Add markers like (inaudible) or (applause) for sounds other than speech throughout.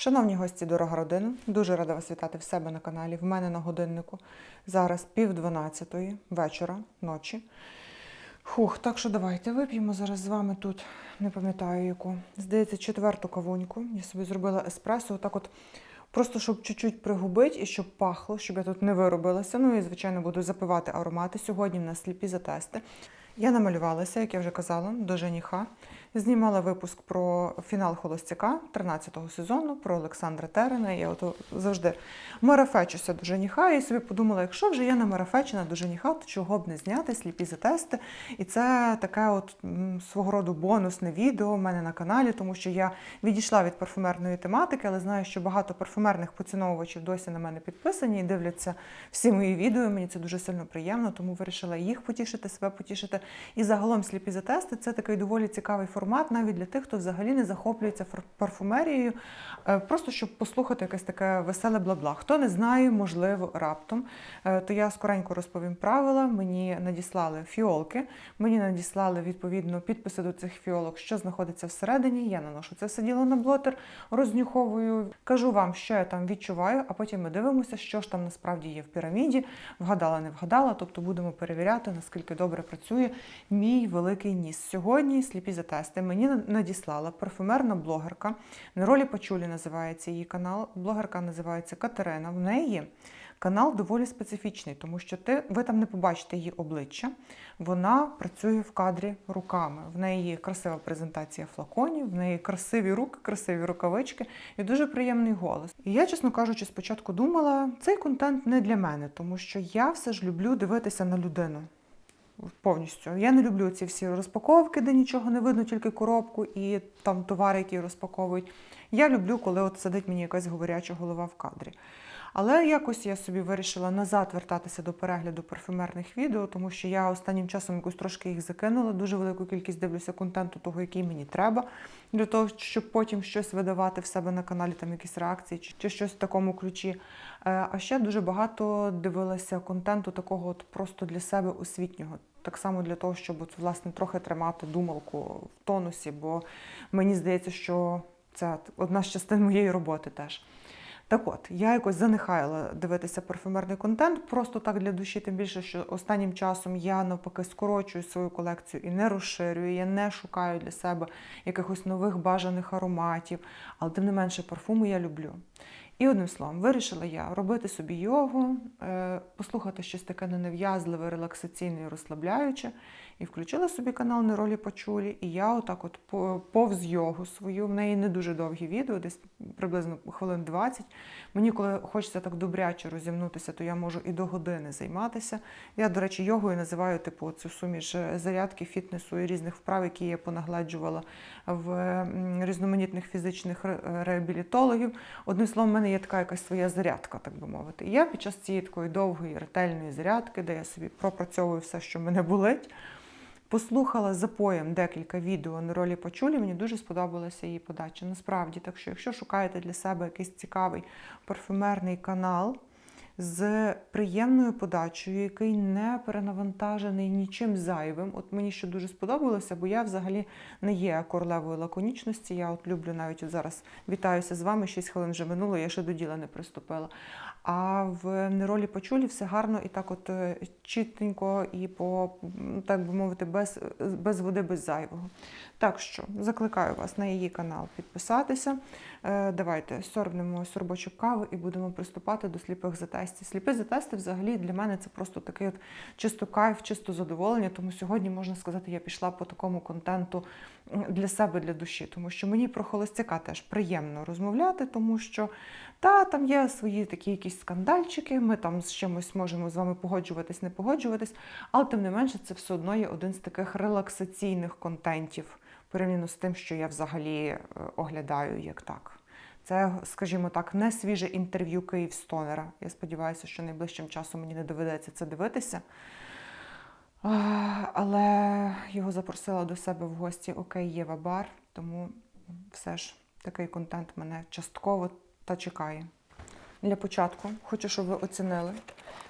Шановні гості, дорога родина, дуже рада вас вітати в себе на каналі. В мене на годиннику зараз пів дванадцятої вечора, ночі. Хух, так що давайте вип'ємо зараз з вами тут, не пам'ятаю яку. Здається, четверту кавуньку. Я собі зробила еспресо, отак от просто щоб чуть-чуть пригубити і щоб пахло, щоб я тут не виробилася. Ну і, звичайно, буду запивати аромати. Сьогодні в нас сліпі затести. Я намалювалася, як я вже казала, до жениха. Знімала випуск про фінал Холостяка 13-го сезону, про Олександра Терена. Я от завжди марафечуся до жениха і собі подумала, якщо вже я намарафечена до жениха, то чого б не зняти сліпі затести. І це таке от свого роду бонусне відео в мене на каналі, тому що я відійшла від парфумерної тематики, але знаю, що багато парфумерних поціновувачів досі на мене підписані і дивляться всі мої відео. Мені це дуже сильно приємно, тому вирішила їх потішити, себе потішити. І загалом сліпі затести це такий доволі цікавий формат, навіть для тих, хто взагалі не захоплюється парфумерією, е, просто щоб послухати якесь таке веселе бла-бла. Хто не знає, можливо, раптом, е, то я скоренько розповім правила. Мені надіслали фіолки, мені надіслали відповідно підписи до цих фіолок, що знаходиться всередині. Я наношу це все діло на блотер, рознюховую, кажу вам, що я там відчуваю, а потім ми дивимося, що ж там насправді є в піраміді. Вгадала, не вгадала. Тобто будемо перевіряти, наскільки добре працює мій великий ніс. Сьогодні сліпі затести мені надіслала парфюмерна блогерка. Неролі Пачулі називається її канал. Блогерка називається Катерина. В неї канал доволі специфічний, тому що ти, ви там не побачите її обличчя. Вона працює в кадрі руками. В неї красива презентація флаконів, в неї красиві руки, красиві рукавички і дуже приємний голос. І я, чесно кажучи, спочатку думала, цей контент не для мене, тому що я все ж люблю дивитися на людину повністю. Я не люблю ці всі розпаковки, де нічого не видно, тільки коробку і там товари, які розпаковують. Я люблю, коли от сидить мені якась говоряча голова в кадрі. Але якось я собі вирішила назад вертатися до перегляду парфюмерних відео, тому що я останнім часом якось трошки їх закинула. Дуже велику кількість дивлюся контенту, того, який мені треба, для того, щоб потім щось видавати в себе на каналі, там якісь реакції чи, щось в такому ключі. Е, А ще дуже багато дивилася контенту такого от просто для себе освітнього. Так само для того, щоб от, власне трохи тримати думалку в тонусі, бо мені здається, що це одна з частин моєї роботи теж. Так от, я якось занехаяла дивитися парфюмерний контент, просто так для душі, тим більше, що останнім часом я навпаки скорочую свою колекцію і не розширюю, я не шукаю для себе якихось нових бажаних ароматів, але тим не менше парфуму я люблю. І одним словом, вирішила я робити собі йогу, е, послухати щось таке ненав'язливе, релаксаційне і розслабляюче. І включила собі канал Неролі Пачулі, і я отак от повз йогу свою. В неї не дуже довгі відео, десь приблизно хвилин 20. Мені, коли хочеться так добряче розімнутися, то я можу і до години займатися. Я, до речі, йогою називаю типу цю суміш е, зарядки, фітнесу і різних вправ, які я понагладжувала в різноманітних фізичних реабілітологів. Одним словом, в мене є така якась своя зарядка, так би мовити. І я під час цієї такої довгої ретельної зарядки, де я собі пропрацьовую все, що мене болить. Послухала запоєм декілька відео на ролі Пачулі, мені дуже сподобалася її подача. Насправді, так що, якщо шукаєте для себе якийсь цікавий парфюмерний канал з приємною подачею, який не перенавантажений нічим зайвим. От мені що дуже сподобалося, бо я взагалі не є королевою лаконічності. Я от люблю навіть от зараз вітаюся з вами. 6 хвилин вже минуло, я ще до діла не приступила. А в неролі Пачулі все гарно і так, от е, чітенько, і по так би мовити, без, без води, без зайвого. Так що закликаю вас на її канал підписатися. Е, Давайте сорбнемо сорбочок кави і будемо приступати до сліпих затестів. Сліпі затести взагалі для мене це просто такий от чисто кайф, чисто задоволення. Тому сьогодні можна сказати, я пішла по такому контенту для себе, для душі, тому що мені про холостяка теж приємно розмовляти, тому що та там є свої такі якісь скандальчики. Ми там з чимось можемо з вами погоджуватись, не погоджуватись, але тим не менше, це все одно є один з таких релаксаційних контентів порівняно з тим, що я взагалі е, оглядаю як так. Це, скажімо так, не свіже інтерв'ю Київстонера. Я сподіваюся, що найближчим часом мені не доведеться це дивитися. Але його запросила до себе в гості Окей Єва Бар, тому все ж такий контент мене частково та чекає. Для початку хочу, щоб ви оцінили,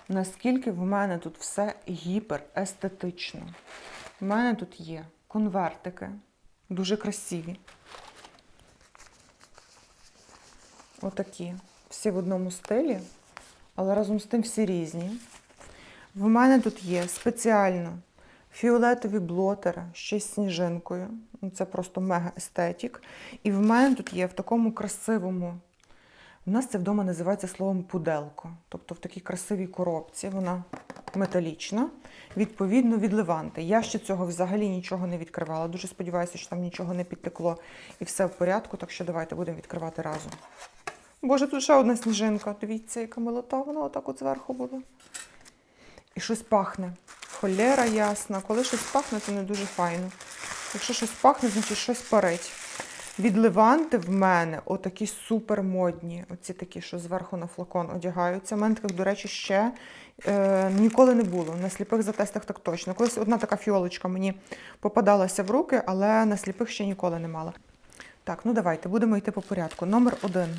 наскільки в мене тут все гіперестетично. У мене тут є конвертики, дуже красиві. Отакі. Всі в одному стилі, але разом з тим всі різні. В мене тут є спеціально фіолетові блотери ще з сніжинкою. Це просто мега естетік. І в мене тут є в такому красивому. У нас це вдома називається словом пуделко. Тобто в такій красивій коробці вона металічна, відповідно від леванти. Я ще цього взагалі нічого не відкривала. Дуже сподіваюся, що там нічого не підтекло і все в порядку. Так що давайте будемо відкривати разом. Боже, тут ще одна сніжинка. Дивіться, яка милота, вона отак от зверху була. І щось пахне. Холера ясна. Коли щось пахне, це не дуже файно. Якщо щось пахне, значить щось парить. Від Леванти в мене отакі супер модні. Оці такі, що зверху на флакон одягаються. У мене таких, до речі, ще е, ніколи не було. На сліпих затестах так точно. Колись одна така фіолочка мені попадалася в руки, але на сліпих ще ніколи не мала. Так, ну давайте, будемо йти по порядку. Номер один.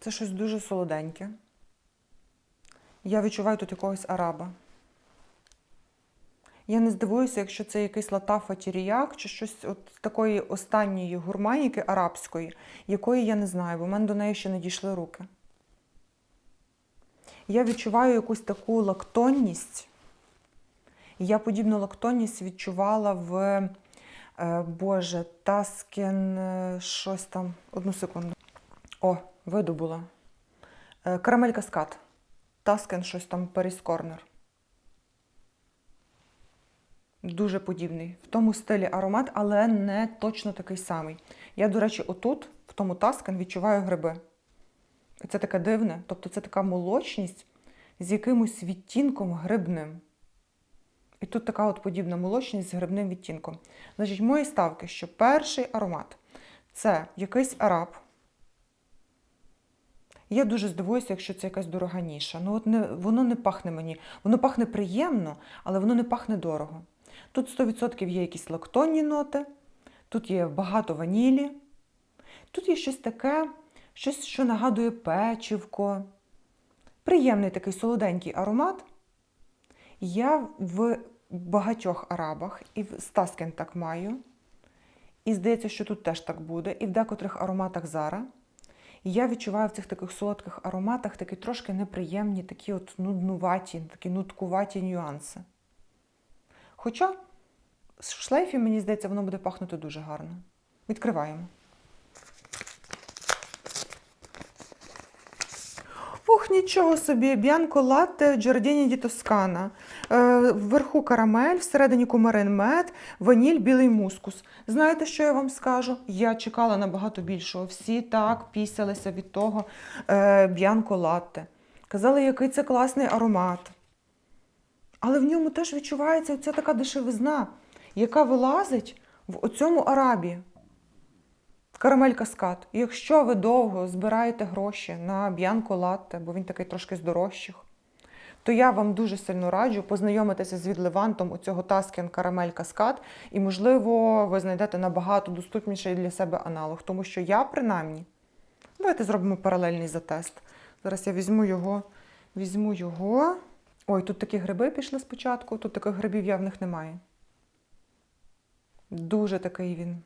Це щось дуже солоденьке. Я відчуваю тут якогось араба. Я не здивуюся, якщо це якийсь латафа тіріяк чи щось от такої останньої гурманіки арабської, якої я не знаю, бо в мене до неї ще не дійшли руки. Я відчуваю якусь таку лактонність. Я подібну лактонність відчувала в е, Боже, Таскен, е, щось там. Одну секунду. О, видобула. Е, Карамель каскад. Таскен, щось там Паріс Корнер. Дуже подібний. В тому стилі аромат, але не точно такий самий. Я, до речі, отут, в тому Таскен, відчуваю гриби. Це таке дивне, тобто це така молочність з якимось відтінком грибним. І тут така от подібна молочність з грибним відтінком. Значить, мої ставки, що перший аромат це якийсь араб. Я дуже здивуюся, якщо це якась дорога ніша. Ну, от не, воно не пахне мені. Воно пахне приємно, але воно не пахне дорого. Тут 100% є якісь лактонні ноти, тут є багато ванілі, тут є щось таке, щось, що нагадує печивко. Приємний такий солоденький аромат. Я в багатьох арабах, і в Стаскен так маю. І здається, що тут теж так буде, і в декотрих ароматах Зара. І я відчуваю в цих таких солодких ароматах такі трошки неприємні, такі от нуднуваті, такі нуткуваті нюанси. Хоча в шлейфі, мені здається, воно буде пахнути дуже гарно. Відкриваємо. Ух, нічого собі, б'янко латте Джордіні ді Тоскана. Вверху карамель, всередині кумарин мед, ваніль, білий мускус. Знаєте, що я вам скажу? Я чекала набагато більшого. Всі так пісялися від того е, б'янко латте. Казали, який це класний аромат. Але в ньому теж відчувається ця така дешевизна, яка вилазить в оцьому арабі. Карамель каскад. І якщо ви довго збираєте гроші на б'янко латте, бо він такий трошки з дорожчих, то я вам дуже сильно раджу познайомитися з відливантом у цього Tasken Карамель Каскад, і, можливо, ви знайдете набагато доступніший для себе аналог. Тому що я, принаймні, давайте зробимо паралельний затест. Зараз я візьму його, візьму його. Ой, тут такі гриби пішли спочатку, тут таких грибів явних немає. Дуже такий він.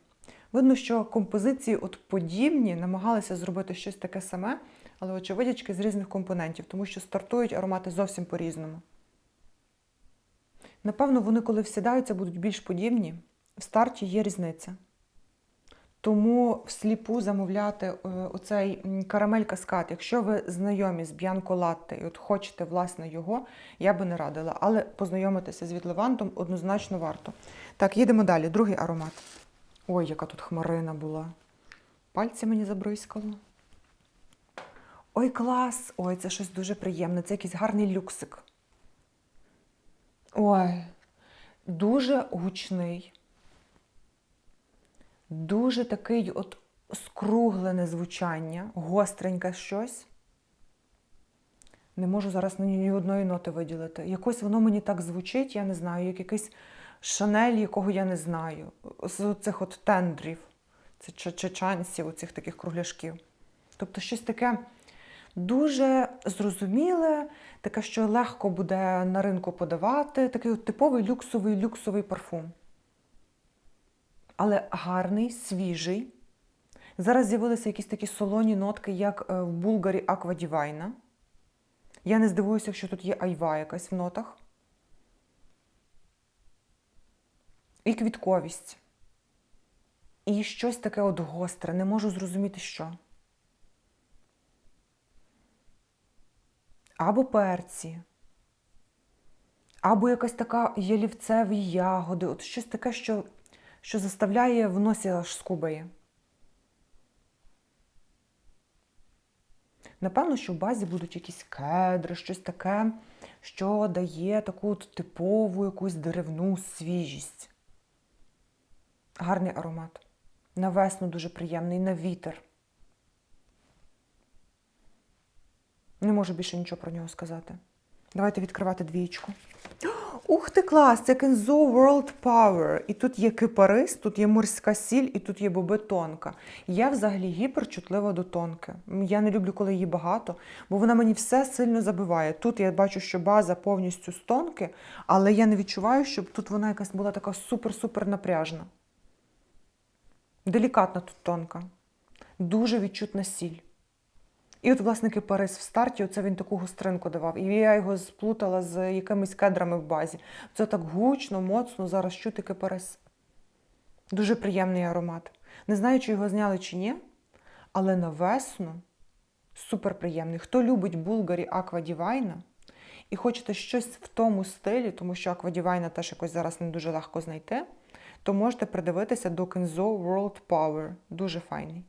Видно, що композиції от подібні намагалися зробити щось таке саме, але очевидячки з різних компонентів, тому що стартують аромати зовсім по-різному. Напевно, вони, коли всідаються, будуть більш подібні. В старті є різниця. Тому всліпу замовляти е, оцей карамель каскад, якщо ви знайомі з Б'янко Латте і от хочете власне його, я би не радила. Але познайомитися з відливантом однозначно варто. Так, їдемо далі. Другий аромат. Ой, яка тут хмарина була. Пальці мені забризкало. Ой, клас! Ой, це щось дуже приємне. Це якийсь гарний люксик. Ой, дуже гучний. Дуже такий от скруглене звучання, гостреньке щось. Не можу зараз ні, одної ноти виділити. Якось воно мені так звучить, я не знаю, як якийсь шанель, якого я не знаю. З цих от тендрів, це чечанців, оцих таких кругляшків. Тобто щось таке дуже зрозуміле, таке, що легко буде на ринку подавати, такий от типовий люксовий люксовий парфум. Але гарний, свіжий. Зараз з'явилися якісь такі солоні нотки, як е, в Булгарі Аква Дівайна. Я не здивуюся, якщо тут є айва якась в нотах. І квітковість. І щось таке от гостре, не можу зрозуміти, що. Або перці, або якась така ялівцеві ягоди, от щось таке, що, що заставляє в носі аж скубає. Напевно, що в базі будуть якісь кедри, щось таке, що дає таку типову якусь деревну свіжість. Гарний аромат. На весну дуже приємний, на вітер. Не можу більше нічого про нього сказати. Давайте відкривати двічку. Ух ти, клас! Це Kenzo World Power. І тут є кипарис, тут є морська сіль, і тут є боби тонка. Я взагалі гіперчутлива до тонки. Я не люблю, коли її багато, бо вона мені все сильно забиває. Тут я бачу, що база повністю з тонки, але я не відчуваю, щоб тут вона якась була така супер-супер напряжна. Делікатна тут тонка. Дуже відчутна сіль. І от, власне, кипарис в старті, оце він таку гостринку давав. І я його сплутала з якимись кедрами в базі. Це так гучно, моцно, зараз чути кипарис. Дуже приємний аромат. Не знаю, чи його зняли чи ні, але на весну супер приємний. Хто любить булгарі Аква Дівайна і хочете щось в тому стилі, тому що Аква Дівайна теж якось зараз не дуже легко знайти, то можете придивитися до Kenzo World Power. Дуже файний.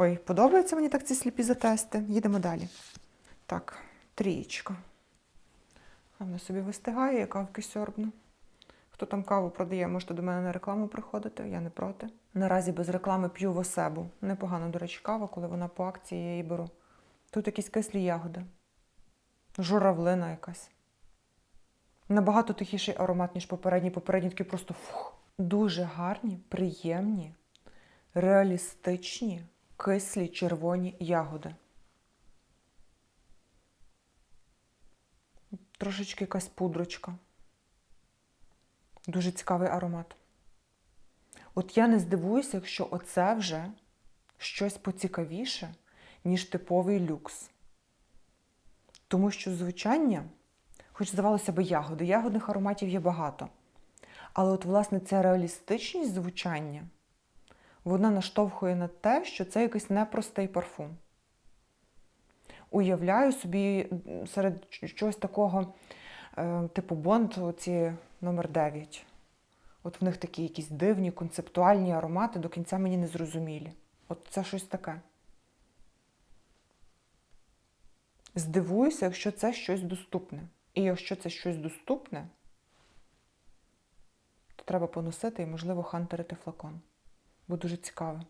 Ой, подобаються мені так ці сліпі затести. Їдемо далі. Так, трієчка. А вона собі вистигає, я кавки сьорбну. Хто там каву продає, можете до мене на рекламу приходити, я не проти. Наразі без реклами п'ю в осебу. Непогано, до речі, кава, коли вона по акції, я її беру. Тут якісь кислі ягоди. Журавлина якась. Набагато тихіший аромат, ніж попередній. Попередній такий просто фух. Дуже гарні, приємні, реалістичні, кислі червоні ягоди. Трошечки якась пудрочка. Дуже цікавий аромат. От я не здивуюся, якщо оце вже щось поцікавіше, ніж типовий люкс. Тому що звучання, хоч здавалося б, ягоди, ягодних ароматів є багато. Але от, власне, ця реалістичність звучання, вона наштовхує на те, що це якийсь непростий парфум. Уявляю собі серед чогось такого, е, типу Бонд, оці номер 9. От в них такі якісь дивні, концептуальні аромати, до кінця мені не зрозумілі. От це щось таке. Здивуюся, якщо це щось доступне. І якщо це щось доступне, то треба поносити і, можливо, хантерити флакон. Бо дуже цікаво.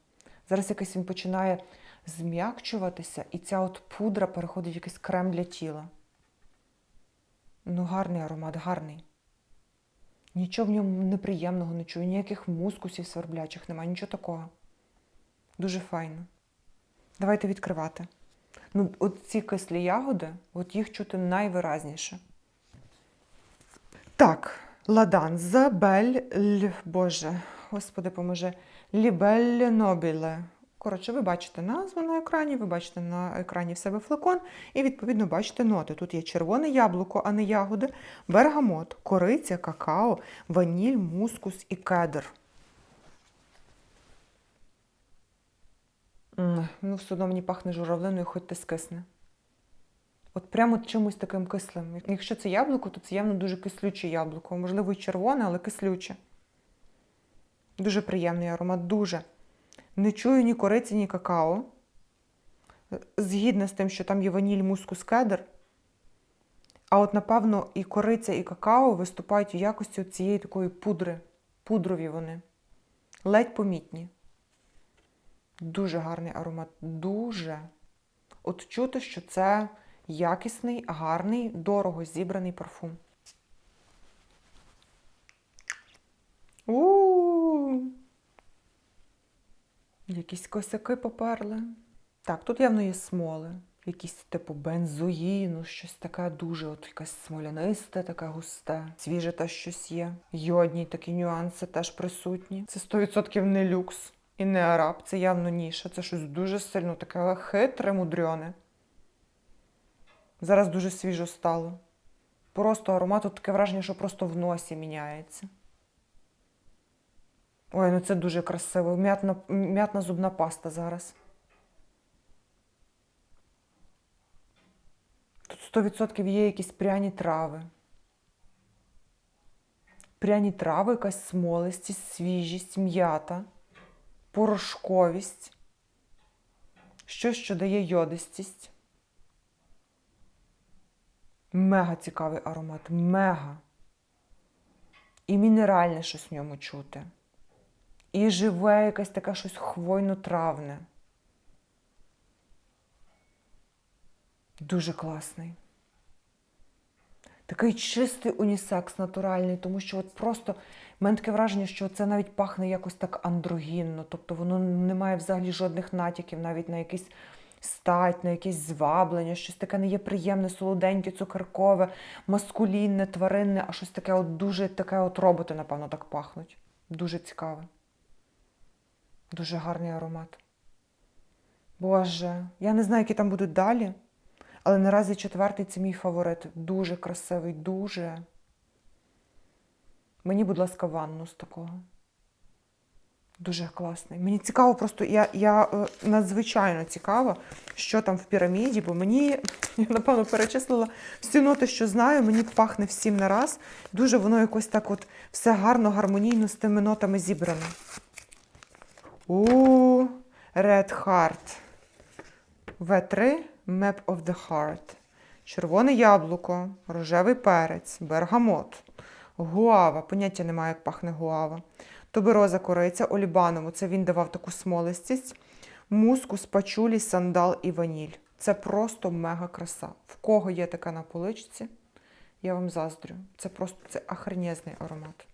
Зараз якось він починає зм'якчуватися, і ця от пудра переходить в якийсь крем для тіла. Ну, гарний аромат, гарний. Нічого в ньому неприємного не чую, ніяких мускусів сверблячих немає, нічого такого. Дуже файно. Давайте відкривати. Ну, от ці кислі ягоди, от їх чути найвиразніше. Так, ладан, забель, л, боже, господи, поможе, лібель нобіле. Коротше, ви бачите назву на екрані, ви бачите на екрані в себе флакон, і, відповідно, бачите ноти. Тут є червоне яблуко, а не ягоди, бергамот, кориця, какао, ваніль, мускус і кедр. Ну, все одно мені пахне журавлиною, хоч ти скисне. От прямо чимось таким кислим. Якщо це яблуко, то це явно дуже кислюче яблуко. Можливо, і червоне, але кислюче. Дуже приємний аромат, дуже. Не чую ні кориці, ні какао. Згідна з тим, що там є ваніль, мускус, кедр. А от, напевно, і кориця, і какао виступають у якості цієї такої пудри. Пудрові вони. Ледь помітні. Дуже гарний аромат. Дуже. От чути, що це якісний, гарний, дорого зібраний парфум. у Якісь косяки поперли. Так, тут явно є смоли. якийсь типу бензоїну, щось таке дуже, от якесь смолянисте, таке густе. Свіже теж щось є. Йодні такі нюанси теж присутні. Це 100% не люкс і не араб, це явно ніша. Це щось дуже сильно таке хитре, мудрьоне. Зараз дуже свіжо стало. Просто аромат тут таке враження, що просто в носі міняється. Ой, ну це дуже красиво. М'ятна, м'ятна зубна паста зараз. Тут 100% є якісь пряні трави. Пряні трави, якась смолистість, свіжість, м'ята, порошковість, щось, що дає йодистість. Мега цікавий аромат, мега. І мінеральне щось в ньому чути. І живе якесь таке щось хвойно-травне. Дуже класний. Такий чистий унісекс, натуральний, тому що от просто в мене таке враження, що це навіть пахне якось так андрогінно, тобто воно не має взагалі жодних натяків навіть на якийсь стать, на якесь зваблення, щось таке не є приємне, солоденьке, цукеркове, маскулінне, тваринне, а щось таке от дуже таке от роботи, напевно, так пахнуть. Дуже цікаве. Дуже гарний аромат. Боже, я не знаю, які там будуть далі, але наразі четвертий це мій фаворит. Дуже красивий, дуже. Мені, будь ласка, ванну з такого. Дуже класний. Мені цікаво, просто я, я е, надзвичайно цікаво, що там в піраміді, бо мені, (laughs) я напевно перечислила всі ноти, що знаю, мені пахне всім на раз. Дуже воно якось так от все гарно, гармонійно з тими нотами зібрано. У Red Heart. В3 Map of the Heart. Червоне яблуко, рожевий перець, бергамот, гуава. Поняття немає, як пахне гуава. Тубероза кориця, олібанову. Це він давав таку смолистість. Мускус, пачулі, сандал і ваніль. Це просто мега краса. В кого є така на поличці, я вам заздрю. Це просто це ахренезний аромат.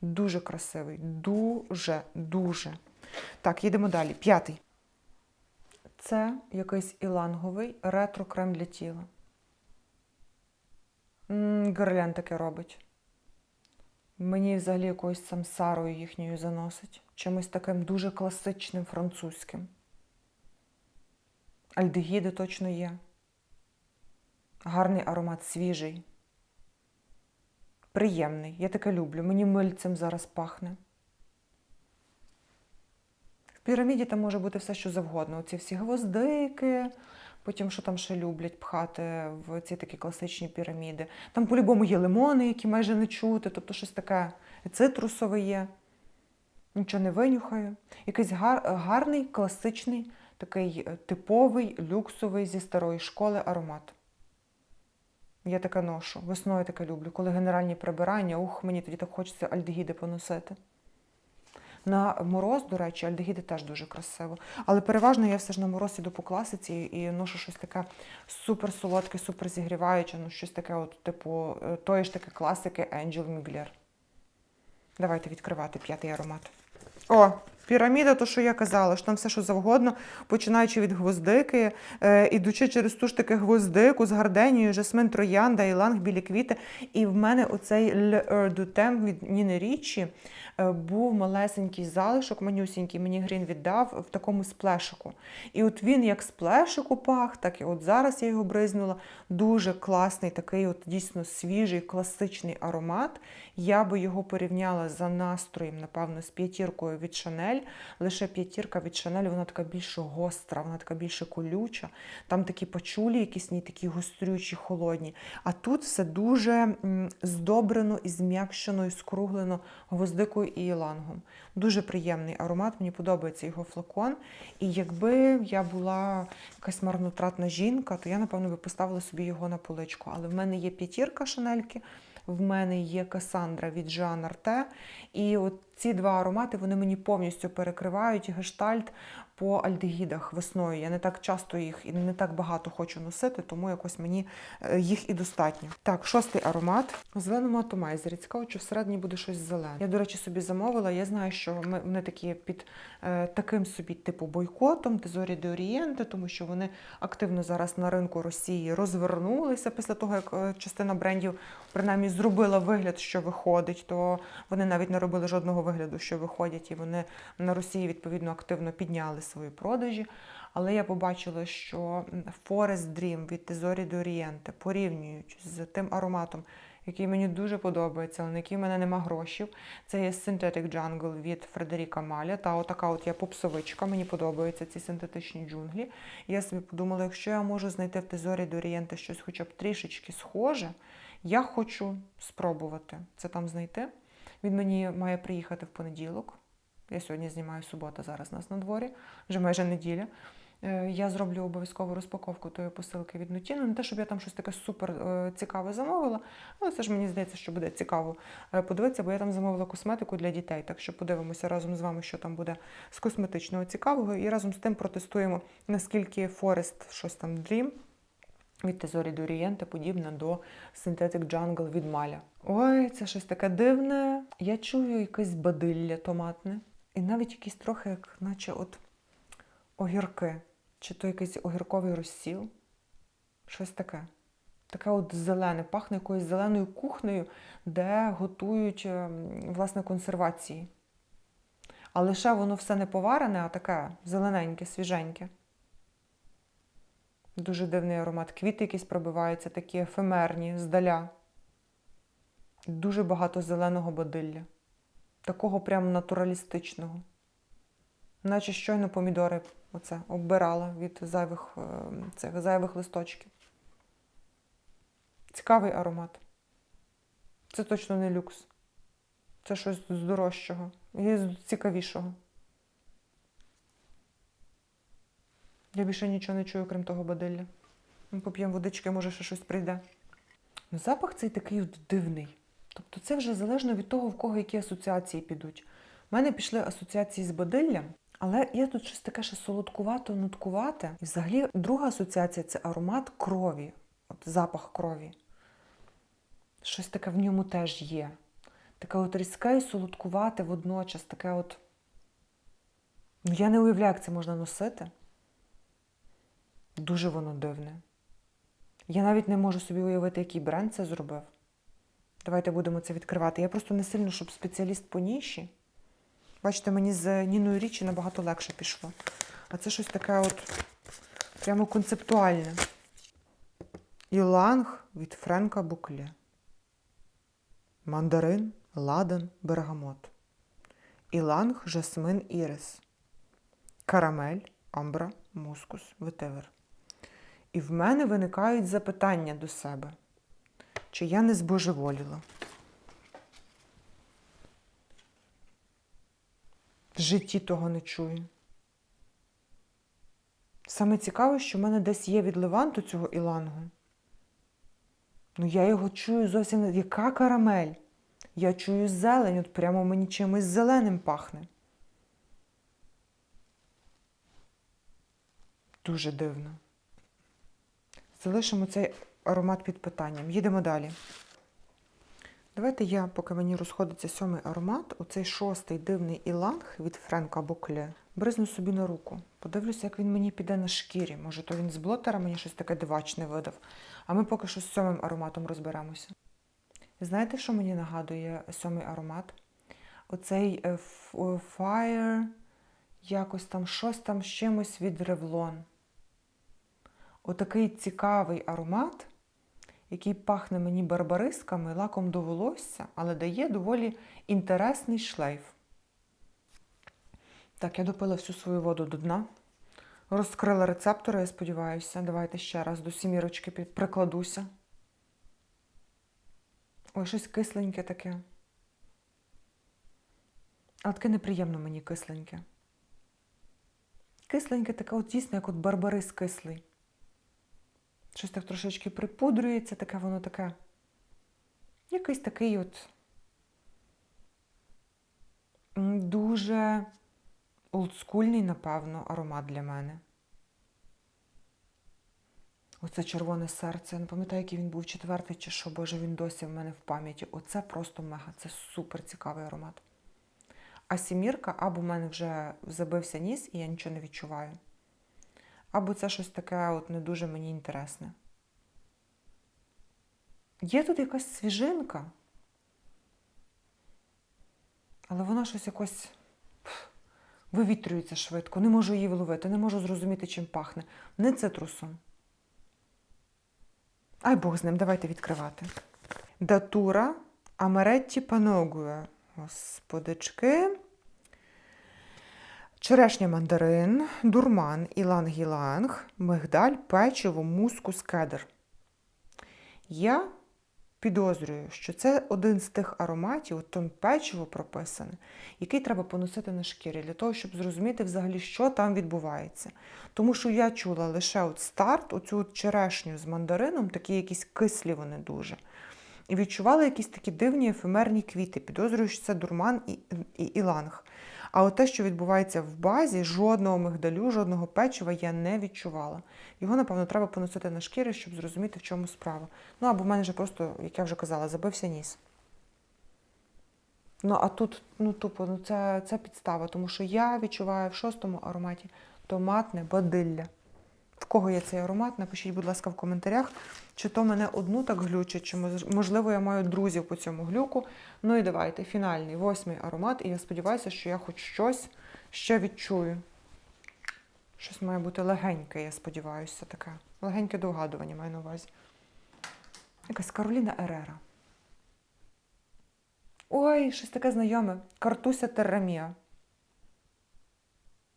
Дуже красивий. Дуже, дуже. Так, їдемо далі. П'ятий. Це якийсь іланговий ретро-крем для тіла. Герлен таке робить. Мені взагалі якоюсь самсарою їхньою заносить. Чимось таким дуже класичним французьким. Альдегіди точно є. Гарний аромат, свіжий. Приємний. Я таке люблю. Мені мильцем зараз пахне. Піраміді там може бути все, що завгодно. Оці всі гвоздики, потім що там ще люблять пхати в ці такі класичні піраміди. Там по-любому є лимони, які майже не чути, тобто щось таке цитрусове є. Нічого не винюхаю. Якийсь гар, гарний, класичний, такий е, типовий, люксовий зі старої школи аромат. Я таке ношу. Весною таке люблю. Коли генеральні прибирання, ух, мені тоді так хочеться альдегіди поносити. На мороз, до речі, альдегіди теж дуже красиво. Але переважно я все ж на мороз іду по класиці і ношу щось таке супер солодке, супер зігріваюче, ну щось таке, от, типу, е, тої ж таки класики Angel Mugler. Давайте відкривати п'ятий аромат. О, піраміда, то що я казала, що там все, що завгодно, починаючи від гвоздики, е, ідучи через ту ж таки гвоздику з гарденією, жасмин троянда, іланг, білі квіти. І в мене оцей Temps від Ніни Річі е, був малесенький залишок, манюсінький, мені Грін віддав в такому сплешику. І от він як сплешику пах, так і от зараз я його бризнула. Дуже класний, такий от дійсно свіжий, класичний аромат. Я би його порівняла за настроєм, напевно, з п'ятіркою від Шанель. Лише п'ятірка від Шанель, вона така більш гостра, вона така більше колюча. Там такі пачулі, якісь ні, такі гострючі, холодні. А тут все дуже здобрено і зм'якшено, і скруглено гвоздикою і ілангом. Дуже приємний аромат, мені подобається його флакон. І якби я була якась марнотратна жінка, то я, напевно, би поставила собі його на поличку. Але в мене є п'ятірка шанельки. в мене є Касандра від Jean Арте. І от ці два аромати вони мені повністю перекривають гештальт по альдегідах весною. Я не так часто їх і не так багато хочу носити, тому якось мені е, їх і достатньо. Так, шостий аромат. У зеленому атомайзері. Цікаво, чи всередині буде щось зелене. Я, до речі, собі замовила. Я знаю, що вони такі під е, таким собі типу бойкотом, Тезорі де Орієнте, тому що вони активно зараз на ринку Росії розвернулися після того, як е, частина брендів принаймні зробила вигляд, що виходить, то вони навіть не робили жодного вигляду, що виходять, і вони на Росії відповідно активно підняли свої продажі. Але я побачила, що Forest Dream від Тезорі де Орієнте порівнюють з тим ароматом, який мені дуже подобається, але на який в мене нема грошей. Це є Synthetic Jungle від Фредеріка Маля. Та отака от я попсовичка, мені подобаються ці синтетичні джунглі. Я собі подумала, якщо я можу знайти в Тезорі де Орієнте щось хоча б трішечки схоже, я хочу спробувати це там знайти. Він мені має приїхати в понеділок. Я сьогодні знімаю субота, зараз у нас на дворі, вже майже неділя. Е, Я зроблю обов'язкову розпаковку тої посилки від Nutino. Не те, щоб я там щось таке супер е, цікаве замовила, але це ж мені здається, що буде цікаво е, подивитися, бо я там замовила косметику для дітей. Так що подивимося разом з вами, що там буде з косметичного цікавого, і разом з тим протестуємо, наскільки Forest щось там Dream від Тезорі до Орієнте подібна до Synthetic Jungle від Маля. Ой, це щось таке дивне. Я чую якесь бадилля томатне. І навіть якісь трохи, як наче от огірки. Чи то якийсь огірковий розсіл. Щось таке. Таке от зелене, пахне якоюсь зеленою кухнею, де готують ем, власне консервації. А лише воно все не поварене, а таке зелененьке, свіженьке. Дуже дивний аромат. Квіти якісь пробиваються, такі ефемерні, здаля. Дуже багато зеленого бадилля. Такого прям натуралістичного. Наче щойно помідори оце оббирала від зайвих, е, цих зайвих листочків. Цікавий аромат. Це точно не люкс. Це щось з дорожчого і з цікавішого. Я більше нічого не чую, крім того бадилля. Ми поп'ємо водички, може ще щось прийде. Ну, запах цей такий дивний. Тобто це вже залежно від того, в кого які асоціації підуть. У мене пішли асоціації з бадиллям, але є тут щось таке ще солодкувато, нуткувате. І взагалі друга асоціація це аромат крові, от запах крові. Щось таке в ньому теж є. Таке от різке і солодкувате водночас, таке от. Ну, я не уявляю, як це можна носити. Дуже воно дивне. Я навіть не можу собі уявити, який бренд це зробив. Давайте будемо це відкривати. Я просто не сильно, щоб спеціаліст по ніші. Бачите, мені з Ніною Річі набагато легше пішло. А це щось таке от прямо концептуальне. Іланг від Френка Букле. Мандарин, ладан, бергамот. Іланг, жасмин, ірис. Карамель, амбра, мускус, ветивер. І в мене виникають запитання до себе, чи я не збожеволіла. В житті того не чую. Саме цікаве, що в мене десь є від Леванту цього ілангу. Ну, я його чую зовсім. Яка карамель? Я чую зелень, от прямо мені чимось зеленим пахне. Дуже дивно. Залишимо цей аромат під питанням. Їдемо далі. Давайте я, поки мені розходиться сьомий аромат, оцей шостий дивний іланг від Френка Букле, бризну собі на руку. Подивлюся, як він мені піде на шкірі. Може, то він з блотера мені щось таке дивачне видав. А ми поки що з сьомим ароматом розберемося. Знаєте, що мені нагадує сьомий аромат? Оцей е, Fire, якось там щось там з чимось від Revlon. Отакий цікавий аромат, який пахне мені барбарисками, лаком до волосся, але дає доволі інтересний шлейф. Так, я допила всю свою воду до дна. Розкрила рецептори, я сподіваюся. Давайте ще раз до сімірочки прикладуся. Ой, щось кисленьке таке. Але таке неприємно мені кисленьке. Кисленьке таке, от дійсно, як от барбарис кислий. Щось так трошечки припудрюється, таке воно таке якийсь такий от дуже олдскульний, напевно, аромат для мене. Оце червоне серце. Я не пам'ятаю, який він був четвертий чи що, боже, він досі в мене в пам'яті. Оце просто мега, це супер цікавий аромат. А сімірка або в мене вже забився ніс і я нічого не відчуваю. Або це щось таке от не дуже мені інтересне. Є тут якась свіжинка, але вона щось якось вивітрюється швидко. Не можу її вловити, не можу зрозуміти, чим пахне. Не цитрусом. Ай Бог з ним, давайте відкривати. Датура Амаретті Паногуе. Господички. Черешня мандарин, дурман, іланг-іланг, мигдаль, печиво, мускус, кедр. Я підозрюю, що це один з тих ароматів, от там печиво прописане, який треба поносити на шкірі для того, щоб зрозуміти взагалі, що там відбувається. Тому що я чула лише от старт, оцю от черешню з мандарином, такі якісь кислі вони дуже. І відчувала якісь такі дивні ефемерні квіти. Підозрюю, що це дурман і, і іланг. А от те, що відбувається в базі, жодного мигдалю, жодного печива я не відчувала. Його, напевно, треба поносити на шкіри, щоб зрозуміти, в чому справа. Ну або в мене вже просто, як я вже казала, забився ніс. Ну а тут, ну тупо, ну це, це підстава, тому що я відчуваю в шостому ароматі томатне бадилля. В кого є цей аромат? Напишіть, будь ласка, в коментарях, чи то мене одну так глючить, чи можливо я маю друзів по цьому глюку. Ну і давайте, фінальний, восьмий аромат, і я сподіваюся, що я хоч щось ще відчую. Щось має бути легеньке, я сподіваюся, таке. Легеньке догадування маю на увазі. Якась Кароліна Ерера. Ой, щось таке знайоме. Картуся Террамія.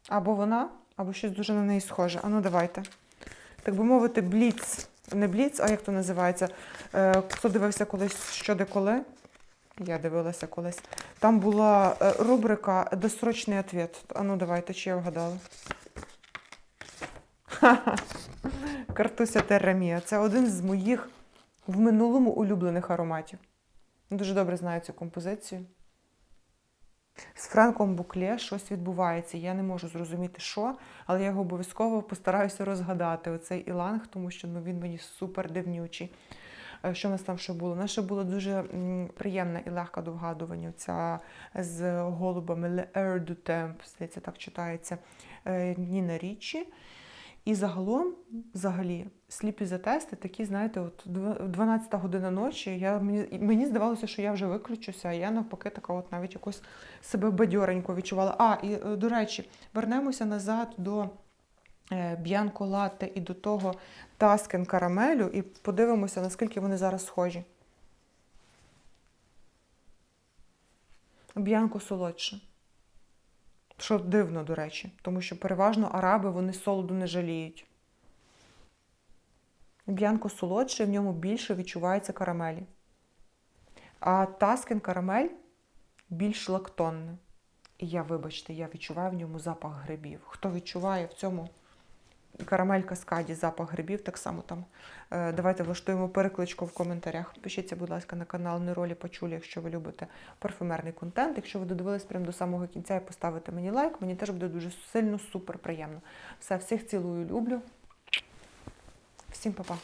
Або вона, або щось дуже на неї схоже. А ну давайте. Так би мовити, бліц. Не бліц, а як то називається? Е, хто дивився колись що де коли? Я дивилася колись. Там була е, рубрика Досрочний ответ. А ну давайте, чи я вгадала? (laughs) Картуся Террамія. Це один з моїх в минулому улюблених ароматів. Дуже добре знаю цю композицію. З Франком Букле щось відбувається. Я не можу зрозуміти, що, але я його обов'язково постараюся розгадати. Оцей іланг, тому що ну, він мені супер дивнючий. Е, Що в нас там ще було? У нас ще була дуже приємна і легка до вгадування. Ця з голубами Le Air du Temps, здається, так читається е, Ніна Річі. І загалом, взагалі, сліпі затести такі, знаєте, от дв- 12 година ночі. Я, мені, мені здавалося, що я вже виключуся, а я навпаки така от навіть якось себе бадьоренько відчувала. А, і е, до речі, вернемося назад до е, Б'янко Латте і до того Таскен карамелю, і подивимося, наскільки вони зараз схожі. Б'янко солодше. Що дивно, до речі, тому що переважно араби вони солоду не жаліють. Б'янко солодше, в ньому більше відчувається карамелі. А Таскін карамель більш лактонне. І я, вибачте, я відчуваю в ньому запах грибів. Хто відчуває в цьому карамель каскаді запах грибів, так само там. Е, давайте влаштуємо перекличку в коментарях. Пишіться, будь ласка, на канал Неролі Пачулі, якщо ви любите парфюмерний контент. Якщо ви додивились прямо до самого кінця і поставите мені лайк, мені теж буде дуже сильно супер приємно. Все, всіх цілую, люблю. Всім па-па.